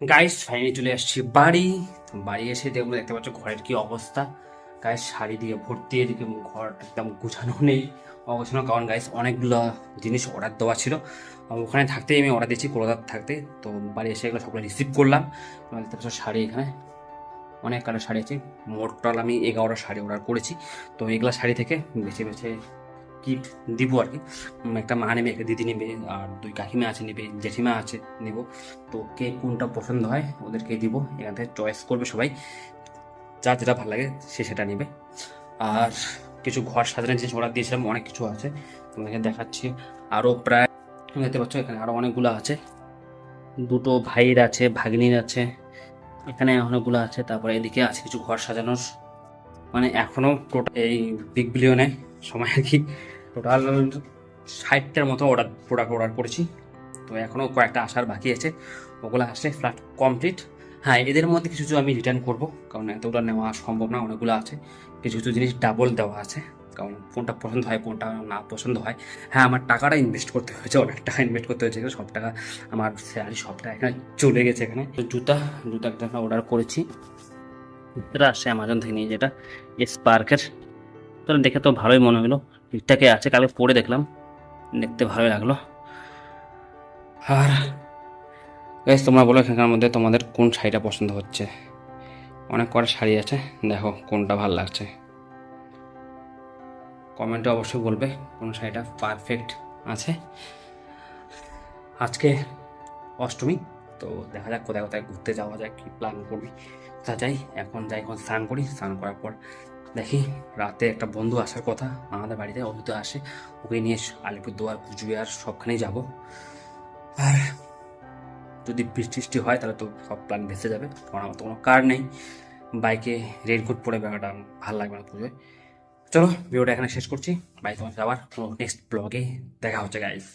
Guys finally চলে আসছি বাড়ি। বাড়ি এসে দেখব দেখতে পাচ্ছ ঘরের কি অবস্থা। গাইস শাড়ি দিয়ে ভর্তি, এদিকে ঘর একদম গুছানো নেই। অগোছানো কারণ গাইস অনেকগুলো জিনিস অর্ডার দেওয়া ছিল। ওখানে থাকতেই আমি অর্ডার দিয়েছি কলকাতা থাকতে। তো বাড়ি এসে এগুলো সবগুলো রিসিভ করলাম। দেখতে পাচ্ছ শাড়ি এখানে। অনেক কালার শাড়ি আছে। মোট আমি এগারোটা শাড়ি অর্ডার করেছি। তো এগুলো শাড়ি থেকে বেছে বেছে কিট দিব আর কি। একটা মা নেবে, একটা দিদি নেবে, আর দুই কাকিমা আছে, নেবে, জেঠিমা আছে, নেব। তো কে কোনটা পছন্দ হয় ওদেরকে দিব এখান থেকে চয়েস করবে সবাই। যার যেটা ভালো লাগে সে সেটা নেবে। আর কিছু ঘর সাজানোর জিনিস অর্ডার দিয়েছিলাম, অনেক কিছু আছে। তোমাদেরকে দেখাচ্ছি। আরও প্রায়, তুমি দেখতে পাচ্ছ এখানে আরও অনেকগুলো আছে। দুটো ভাইয়ের আছে, ভাগ্নির আছে, এখানে অনেকগুলো আছে। তারপরে এদিকে আছে কিছু ঘর সাজানোর। মানে এখনও টোটাল এই বিগ বিলিয়নে সময় আর কি। টোটাল ষাটটার মতো অর্ডার প্রোডাক্ট অর্ডার করেছি। তো এখনও কয়েকটা আসার বাকি আছে। ওগুলো আসলে ফ্ল্যাট কমপ্লিট হ্যাঁ এদের মধ্যে কিছু কিছু আমি রিটার্ন করব কারণ এতগুলো নেওয়া সম্ভব না অনেকগুলো আছে। কিছু কিছু জিনিস ডাবল দেওয়া আছে কারণ কোনটা পছন্দ হয় কোনটা না পছন্দ হয়। হ্যাঁ আমার টাকাটা ইনভেস্ট করতে হয়েছে অনেক টাকা ইনভেস্ট করতে হয়েছে সব টাকা আমার স্যালারি সব টাকা এখানে চলে গেছে এখানে। জুতা জুতা একটা অর্ডার করেছি। এটা আসছে অ্যামাজন থেকে নিয়ে যেটা স্পার্কের তো দেখে তো ভালোই মনে হলো। ঠিকঠাকই আছে, কালকে পরে দেখলাম। দেখতে ভালোই লাগল। আর গাইস তোমরা বলো এখানকার মধ্যে তোমাদের কোন শাড়িটা পছন্দ হচ্ছে। অনেক কটা শাড়ি আছে, দেখো কোনটা ভালো লাগছে। কমেন্টে অবশ্যই বলবে কোন শাড়িটা পারফেক্ট আছে। আজকে অষ্টমী, তো দেখা যাক কোথায় কোথায় ঘুরতে যাওয়া যায়, কি প্ল্যান করবি কোথায় যাই, এখন যাই, এখন স্নান করি। স্নান করার পর দেখি রাতে একটা বন্ধু আসার কথা আমাদের বাড়িতে অভিত আসে, ওকে নিয়ে আলিপুরদুয়ার, কুচবিহার সবখানেই যাব। আর যদি বৃষ্টি হয় তাহলে তো সব প্ল্যান ভেসে যাবে, কারণ আমার তো কোনো কার নেই। বাইকে রেনকোট পরে বেড়াটা ভালো লাগবে না পুজোয়। চলো ভিডিওটা এখানে শেষ করছি। বাই, তোমার আবার নেক্সট ব্লগে দেখা হচ্ছে গাইস